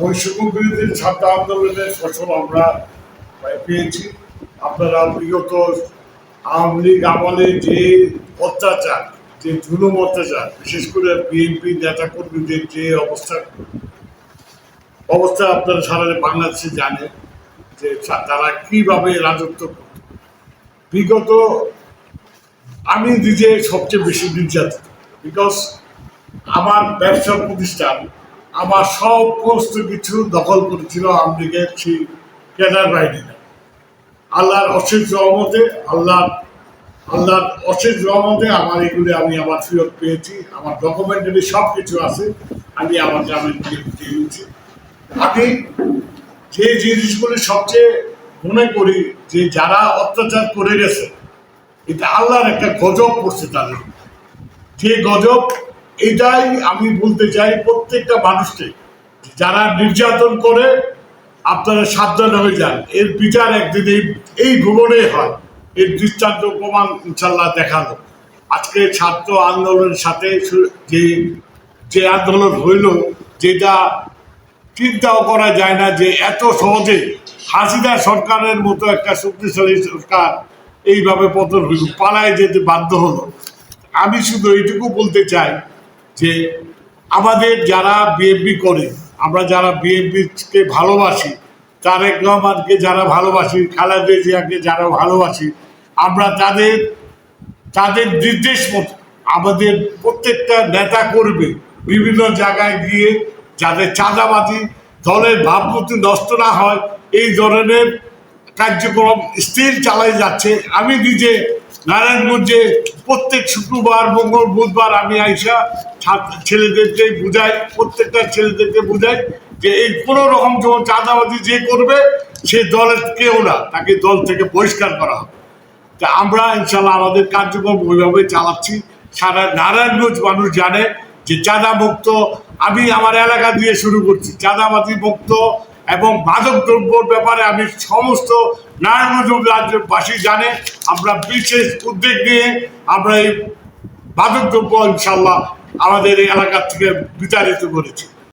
বৈষম্য ছাত্র আন্দোলনের ফসল আমরা পেয়েছি। আপনারা বিগত আওয়ামী লীগ আমলে যে অত্যাচার, যে জুলুম অত্যাচার, বিশেষ করে বিএনপি নেতা কর্মীদের যে অবস্থা অবস্থা আপনারা সারা বাংলাদেশে জানেন যে তারা কীভাবে রাজত্ব করত। বিগত আমি নিজে সবচেয়ে বেশি নির্যাতিত বিকজ আমার ব্যবসা প্রতিষ্ঠান আমার সব সমস্ত কিছু দখল করেছিল আমলিগের সেই ক্যাডার বাহিনীরা আল্লাহর অশেষ রহমতে আল্লাহ আল্লাহর অশেষ রহমতে আমার এগুলি আমি আমার ফেরত পেয়েছি, আমার ডকুমেন্টারি সব কিছু আছে, আমি আমার গ্রামের দিয়ে দিয়েছি আমি যে জিনিসগুলি সবচেয়ে মনে করি যে যারা অত্যাচার করে গেছে, এটা আল্লাহর একটা গজব পড়ছে তাদের। যে গজব এটাই আমি বলতে চাই প্রত্যেকটা মানুষকে। যারা নির্যাতন করে, আপনারা সাবধান হয়ে যান। এর বিচার একদিন এই এই ভুবনে হয়। এর দৃষ্টান্ত প্রমাণ ইনশাল্লাহ দেখাল আজকে ছাত্র আন্দোলনের সাথে যে যে আন্দোলন হইল, যেটা চিন্তাও করা যায় না যে এত সহজে হাসিনা সরকারের মতো একটা শক্তিশালী সরকার এইভাবে পতন হইল, পালায় যেতে বাধ্য হলো। আমি শুধু এইটুকু বলতে চাই যে আমাদের যারা বিএনপি করে, আমরা যারা বিএনপিকে ভালোবাসি, তারেক রহমানকে যারা ভালোবাসি, খালেদা জিয়াকে যারা ভালোবাসি, আমরা তাদের তাদের নির্দেশ মতো আমাদের প্রত্যেকটা নেতা করবে বিভিন্ন জায়গায় গিয়ে যাদের চাঁদাবাজি, দলের ভাবমূর্তি নষ্ট না হয়, এই ধরনের কার্যক্রম স্থির চালাই যাচ্ছে। আমি নিজে নারায়ণগঞ্জে প্রত্যেক শুক্রবার, মঙ্গল, বুধবার আমি আইসা ছাত্র ছেলেদেরকে বুঝাই, প্রত্যেকটা ছেলেদেরকে বুঝাই যে এই কোনো রকম যখন চাঁদাবাজি যে করবে, সে দলের কেউ না, তাকে দল থেকে বহিষ্কার করা হবে। তা আমরা ইনশাল্লাহ আমাদের কার্যক্রম ওইভাবে চালাচ্ছি। সারা নারায়ণগঞ্জ মানুষ জানে যে চাঁদা মুক্ত আমি আমার এলাকা দিয়ে শুরু করছি। চাঁদাবাজি মুক্ত এবং মাদক দ্রব্যর ব্যাপারে আমি সমস্ত নারায়ণগঞ্জ রাজ্যবাসী জানে, আমরা বিশেষ উদ্যোগ নিয়ে আমরা এই মাদক দ্রব্য ইনশাল্লাহ আমাদের এই এলাকার থেকে বিতাড়িত করেছি।